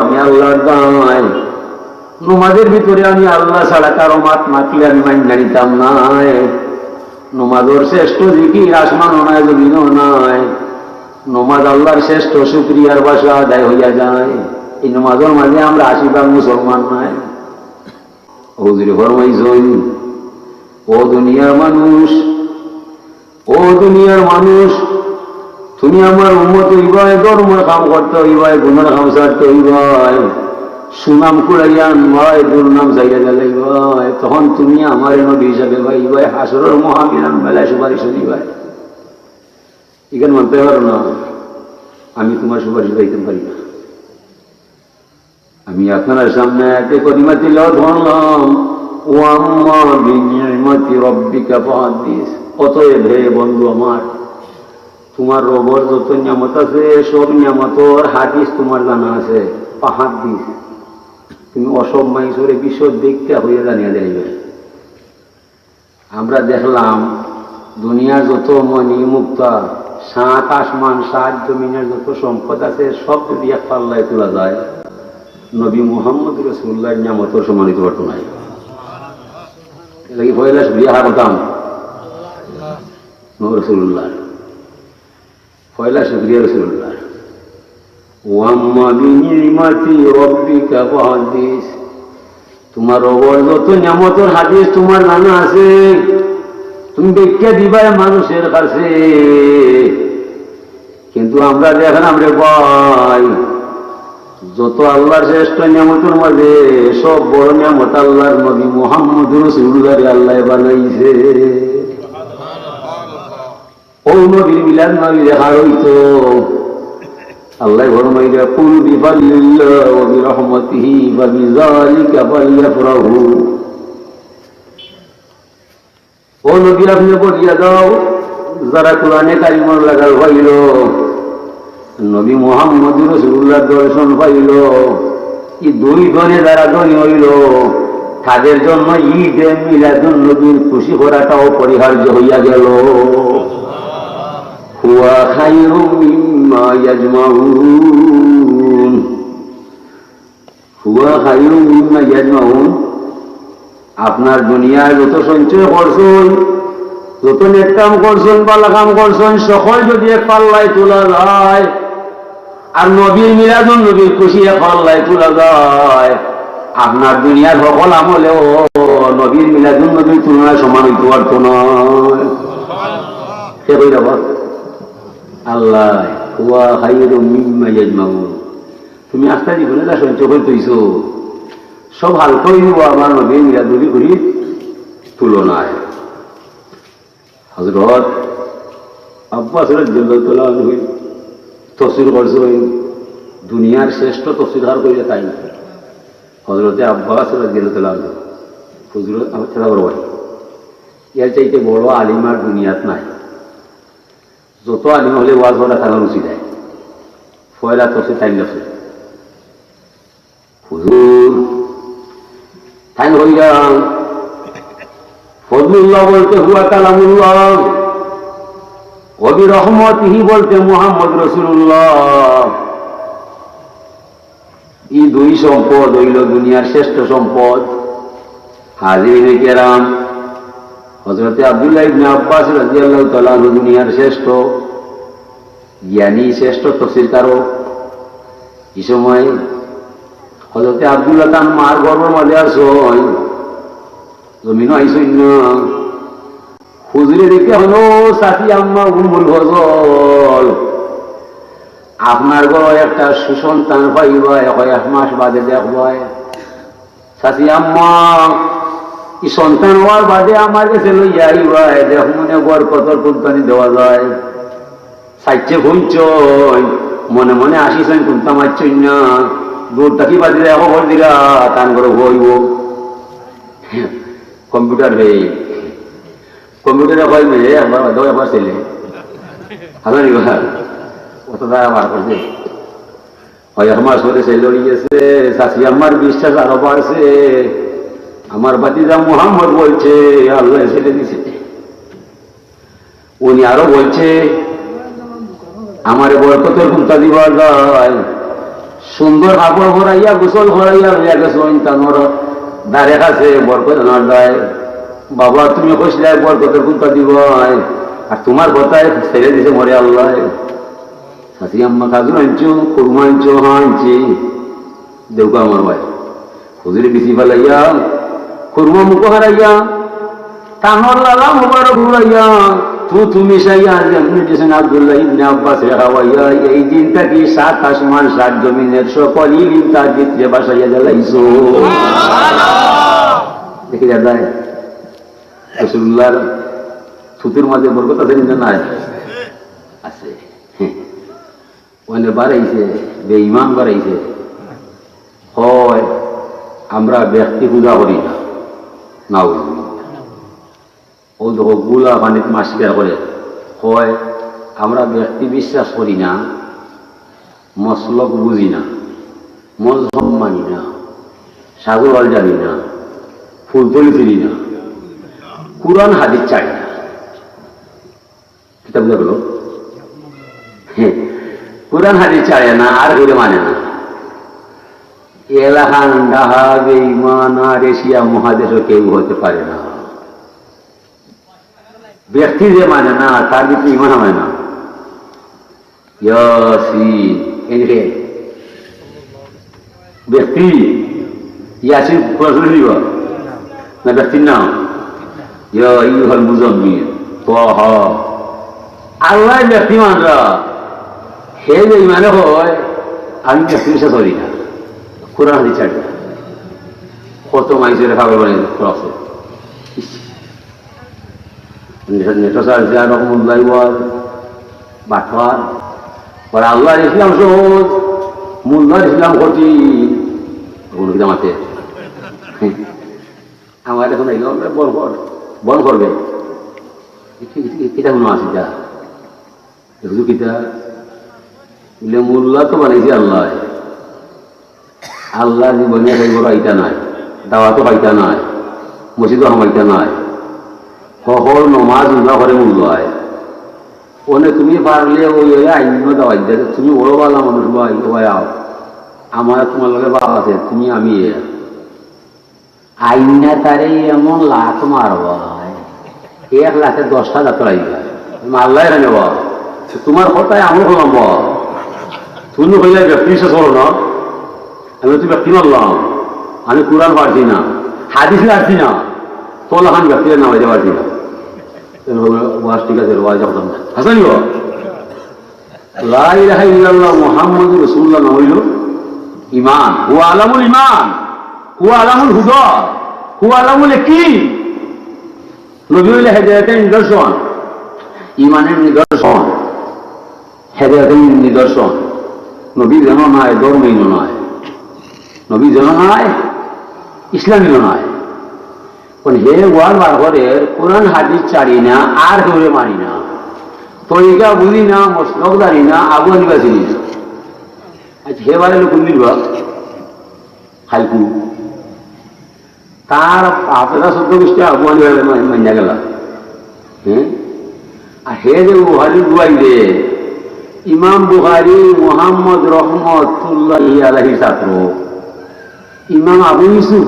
আমি আল্লাহর দায় নমাজের ভিতরে আমি আল্লাহ ছাড়া কারও মাত মাতলে আমি মান্য নিতাম নাই। নমাজের শ্রেষ্ঠ জিকির আসমানও নাই, জমিনও নাই। নমাজ আল্লাহর শ্রেষ্ঠ শুক্রিয়ার বাসা আদায় হইয়া যায়। এই নমাজের মাঝে আমরা আশীর্বাদ মুসলমান নাই। হুজুরে ফরমাইছই ও দুনিয়ার মানুষ, ও দুনিয়ার মানুষ তুমি আমার উন্মত হইবাই ধর্মের কাম করতে হইবাই গুণের কাম সারতে হইবাই। সুনাম কুড়াইয়া আনবাই দুর্নাম চাইয়া গেলে ভাই তখন তুমি আমার নবী হিসাবে ভাই ভাই হাসরের মহামিলান মেলায় সুপারিশ দিবাই এখানে মানতে পারো না, আমি তোমার সুপারিশ পাইতে পারি না। আমি আপনার সামনে একে করিমা দিল ও আম্মা বিনিমতি রব্বিকা ফাহাদিস। অতএব হে বন্ধু আমার তোমার রবর যত নিয়ামত আছে, সব নিয়ামতর হাদিস তোমার জানা আছে, পাহাড় দিস। তুমি অসব মাইসরে বিশ্ব দেখতে হয়ে জানিয়ে যাইবে। আমরা দেখলাম, দুনিয়ার যত মনি মুক্তা, সাত আসমান, সাত জমিনের যত সম্পদ আছে, সব যদি এক পাল্লায় তোলা যায়, নবী মোহাম্মদ রসুল্লাহ নিয়ামতর সমানিত পারত নাই এলাকি পয়লা বিয়া হারতাম রসুল্লাহ পয়লা শুক্রিয়া রসুল্লাহ। ওয়াম্মা বিনিমাতি রব্বিকা ফাহাদিস। তোমার রবর যত নিয়ামতের হাদিস তোমার জানা আছে, তুমি ব্যাখ্যা দিবাই মানুষের কাছে। কিন্তু আমরা দেখলাম রে ভাই, যত আল্লাহর শ্রেষ্ঠ নিয়ামতের মাঝে, সব বড় নিয়ামত আল্লাহর নবী মোহাম্মদ রসুল্লাহ আল্লাহ বানাইছে। ও নবীর মিলাদ নবী দেখা হইতো আল্লাহ ফরমাইলে কুল বিফাল্লিল্লাহ ওয়া বিরহমাতিহি ওয়া বিযালিকা ফালইফরাহু ও নবী, আপনি বলিয়া দাও, যারা কোরআনে কারিমর লাগাল পাইল, নবী মোহাম্মদ রসুল্লাহ দর্শন পাইল, কি দুই ধরে যারা ধনী হইল, তাদের জন্য ঈদে মিলাদুন নবীর খুশি করাটাও পরিহার্য হইয়া গেল। আপনার দুনিয়ায় যত সঞ্চয় করছেন, যত নেট কাম করছেন পাল্লা কাম করছেন, সকল যদি এক পাল্লায় তোলা যায়, আর নবীর মিলাদুন নবীর খুশি এক পাল্লায় তোলা যায়, আপনার দুনিয়ার সকল আমলেও নবীর মিলাদুন নবীর তুলনায় সমান হইতে পারত নয় সে কই আল্লাহ ইয়াজমাউন। তুমি জীবনে যা সঞ্চয় করে তৈছো। সব হালকা হইব আমার নবী মিলাদুলি করি তুলনায়। হজরত আব্বাস রাজ্লাহ তফসির করছেন, দুনিয়ার শ্রেষ্ঠ তফসির হার করিলে তাই না? হজরতে আব্বাস রাজ্লাহ হুজুর, আমার চেষ্টা করব এর চাইতে বড় আলিমার দুনিয়াত নাই। যত আলিম হলে ওয়াজ হলে থাকা উচিত দেয় ফয়লা তফসির টাইম লাগছে হুজুর ঠাইন হইলাম ফজলুল্লাহ বলতে হুয়া কালামুল্লাহ। কবি রহমতিহি বলতে মোহাম্মদ রসুল্লাহ এই দুই সম্পদ হইল দুনিয়ার শ্রেষ্ঠ সম্পদ। হাজির কেরাম। হজরতে আবদুল্লাহ ইবনে আব্বাস রাজিয়াল্লাহ তালাহ দুনিয়ার শ্রেষ্ঠ। জ্ঞানী শ্রেষ্ঠ তফসির কারক। এই সময় হজরতে আবদুল্লাহ তার মার গর্বের মাঝে আসয় জমিন আইসই না। হুজুরে দেখে হলো, সাথী আম্মা উমুল গজল আপনার ঘর একটা সুসন্তান পাইবাই এক মাস বাদে দেখবাই সাথী আম্মা সন্তান হওয়ার বাদে আমার কাছে লইয়া আইবাই দেখ মনে গড় কত কুলতানি দেওয়া যায়। সাইচ্ছে ঘুমছই মনে মনে আসিছেন কুলতা মারছই না দূর তাকি বাজি দেয় খবর দিলা তান করে হইব কম্পিউটার রে কম্পিউটারে হয় মেয়ে আমার দাও আমার ছেলে। হাজার নিবার কত টাকা বার করছে। হয় আমার সরে ছেলে গেছে শাশি আমার বিশ্বাস আরও বাড়ছে। আমার বাতিজা মোহাম্মদ বলছে, আল্লাহ ছেলে দিছে। উনি আরও বলছে, আমার বরকতের কুন্তা দিবার যায় সুন্দর কাপড় ভরাইয়া গোসল ভরাইয়া হইয়া গেছো তানোর দাঁড়ে কাছে বরকত আনার দেয় বাবা, তুমি কইসলে বরকতের গুণটা দিব আর তোমার কথায় ছেড়ে দিছে মরে আল্লাহ। সাথী আম্মা কাজু আনছো, কুরমা আনছো হ্যাঁ আনছি। দেউকা আমার ভাই। হুজুরে বিচি ফেলাইয়া কুরমা মুখ হারাইয়া তানোর লালা মুবারক উড়াইয়া তু তুমি সাইয়া দিয়েছেন আব্দুল্লাহ ইবনে আব্বাস রেখাওয়াইয়া এই দিনটা কি সাত আসমান সাত জমিনের সকল ইলিম তার ভিতরে বাসাইয়া জ্বালাইছো? দেখে যায় রসুল্লাহর থুতুর মাঝে বরকত আছে না নাই? আছে। ওখানে বাড়াইছে বেঈমান বাড়াইছে। হয় আমরা ব্যক্তি পূজা করি না। ও করে। হয় আমরা ব্যক্তি বিশ্বাস করি না, মসলক বুঝি না, মজহব মানি না, সাগর জানি না ফুলতলি চিনি না, কোরআন হাদিস চাই না। কিতাব দেখল হ্যাঁ কোরআন হাদিস চাই না, আর মানে না। এলাহান ডাহা বেঈমান আর এশিয়া মহাদেশও কেউ হতে পারে না। ব্যক্তি যে মানে না, তার ভিতরে ইমান হয় না। ব্যক্তি, ইয়াসিন প্রশ্ন দিব না, ব্যক্তির নাম? ইয়া ইউহাল মুজাম্মিল তহ। আল্লাহ ব্যক্তি মানরা হে যে ইমানে হয়, আমি ব্যক্তি বিশ্বাস করি না। কোরআন না কত মাইসের খাবার বানিয়ে ক্রসে নেটসার যা রকমুল্লাহ পরে আল্লাহ ইসলাম সহজ মুল্লার ইসলাম ক্ষতি। কোনো কিনা মাতে আমার এখন এই বল কর, বল করবে। কিতা কোনো আছে যা। দেখছ কিতা বলে, মুল্লা তো বানাইছে আল্লাহ। আল্লাহ জীবনে খাইব পাইতা নাই দাওয়াতো পাইতা নাই, মসজিদও হামাইতা নাই। সকল নমাজ উল্লা করে মূল্য হয় ওনে তুমি পারলে ওই ওই আইন দাওয়াই দে তুমি বড় বালা মানুষ ভাই আও। আমার তোমার লগে বাপ আছে, তুমি আমি। আইনা তারে এমন লাখ মারব এক লাখে দশটা যাত্রা মারলাই এখানে বা তোমার কথায় আমি হলাম বা তুমি হইলে ব্যক্তি শেষ হলো না। আমি তো ব্যক্তি মারলাম আমি কোরআন পারছি না, হাদিস পারছি না। তোলা খান ব্যক্তির নাম হইতে পারছি না। ওয়াজ ঠিক আছে যখন হাসানি লা ইলাহা ইল্লাল্লাহ মুহাম্মাদুর রাসূলুল্লাহ না হইল ইমান। ইমান। হেদায়েতের নিদর্শন। ইমানের নিদর্শন। নয় ধর্মীয় নয়। নবী যেন নয় ইসলামীয় নয় কোন হে ওয়াল বার করে কোরআন হাদিস চারি না, আর কেউ মানি না। তরিকা বুঝি না মসলক জানি না, আবু আনিবা চিনি না। আচ্ছা হে বারে লোক দিবা হাইকু। তার আপনারা সত্য গোষ্ঠী আবু আনিবা মান্যা গেল। হ্যাঁ? আর হে যে বুহারি দুয়াই দে, ইমাম বুহারি মোহাম্মদ রহমতুল্লাহ আলহী ছাত্র। ইমাম আবু ইউসুফ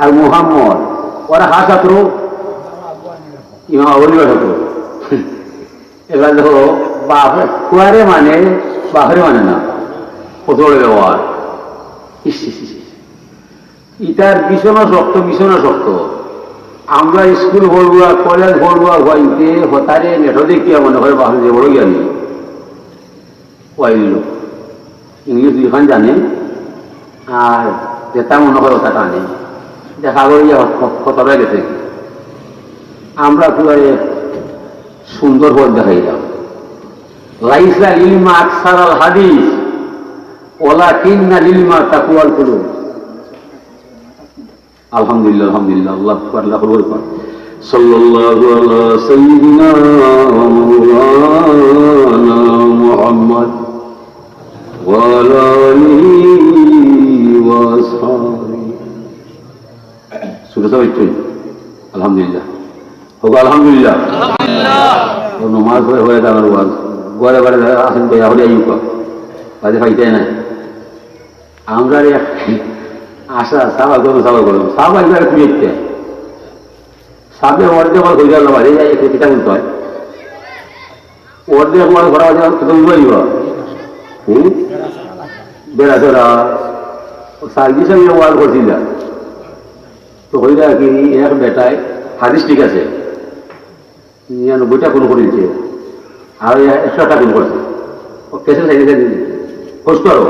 আর মোহাম্মদ, ওরা হা ছাত্র ইমাম আবু ছাত্র এবার বাপ কুয়ারে মানে বাপরে মানে না কত ব্যবহার। ইটার বিছনা শক্ত বিছনা শক্ত। আমরা স্কুল পড়ুয়া কলেজ পড়ুয়া হইতে হতারে নেটো দেখিয়া মনে করে বাপরে যে বড় জ্ঞানী। ইংলিশ দুইখান জানে। আর যেটা মনে হয় দেখা করি কতটা গেছে। আমরা সুন্দর লাইসা লিলমা আকসার আল হাদিস ওলা লিলমা তাকুয়াল আলহামদুলিল্লাহ আলহামদুলিল্লাহ, আল্লাহ আকবার সাল্লাল্লাহু আলা সাইয়্যিদিনা মুহাম্মদ ওয়া আলা আলিহি সুরা সাবিতুন আলহামদুলিল্লাহ। হোক আলহামদুলিল্লাহ। নমাজ হয়ে হয়ে যাওয়ার ওয়াজ। গড়ে বাড়ে আসেন তো হলে আইব কাজে পাইতে না আমরা আশা সাবা করো সাবা করো সাবা তুমি দেখতে। সাবে অর্ধে আমার হয়ে গেল একটু পিঠা বলতে হয়। অর্ধে আমার ঘোরা বাজে তো উঠবাইব বেড়া চড়া সার্ভিস আমি ওয়াল করছিল। তো হইরা কি এক বেটায় হাদিস ঠিক আছে। নিরানব্বইটা কোন করে দিচ্ছে আর একশোটা কোন করছে ও কেসে সাইডে সাইডে কষ্ট আরও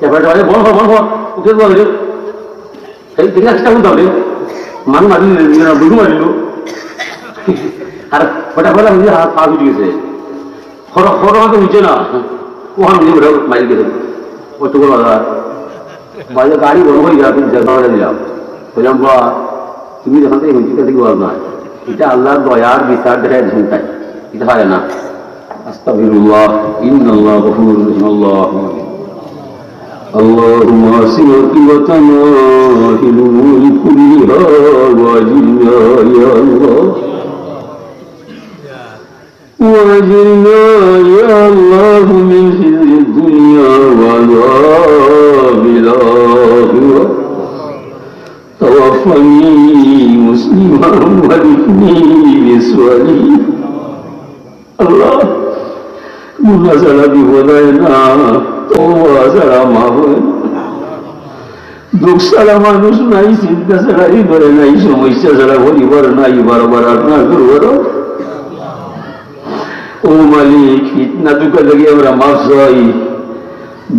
ব্যাপারটা বলে, বল বল বল। ওকে বল এই ঠিক আছে কোন তাহলে মান মারি বুঝু মারিল। আর ফটা ফটা বুঝে হাত পা উঠে গেছে। খর খর তো উঠছে না। ওখানে বুঝে বেরো মারি গেছে। কতগুলো বাজার। বাজার গাড়ি বড় হয়ে যাবে জায়গা দিলাম বললাম বা তুমি যখন থেকে হয়েছি থেকে বল না এটা আল্লাহর দয়ার বিচার দেখায় চিন্তায় এটা হয় না আস্তাগফিরুল্লাহ ইন্নাল্লাহ গফুরুর রহিম আল্লাহ اللهم اسمك وتنا في الامور كلها واجرنا يا الله واجرنا يا الله من خزي الدنيا وعذاب توفني مسلما والحقني بالصالحين الله মুনাজারা বিপদায় না ও যারা মা হয় দুঃখ ছাড়া মানুষ নাই চিন্তা ছাড়া করে নাই সমস্যা ছাড়া পরিবার নাই বারবার আপনার করবার ও মালিক ফিতনা দুঃখ থেকে আমরা মাফ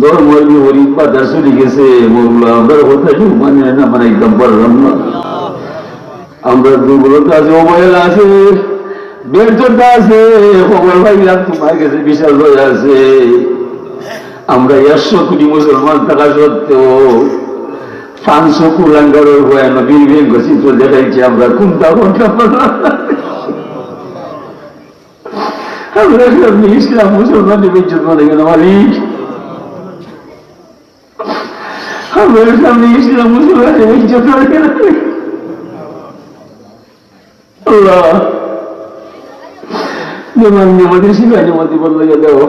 চাই ধর্মের বিপরীত বাজার চলে গেছে মোগলা আমরা কথা কেউ মানে না মানে একদম পারলাম না। আমরা দুর্বলতা আছে মোবাইল আছে ব্যর্থতা আছে খবর পাইলাম তোমার কাছে দেখাইছি, আমরা কোনটা ইসলাম মুসলমানের মানে আমরা সামনে ইসলাম মুসলমানের ইজ্জত রাখে না আল্লাহ যেমন আমাদের শিখাই আমাদের বলল যে দেও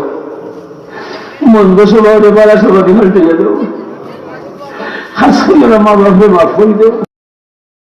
মন্দ সবাই পাড়া সবাই পাল্টে যাবে খাস করে মা বাপকে মাফ করে দেও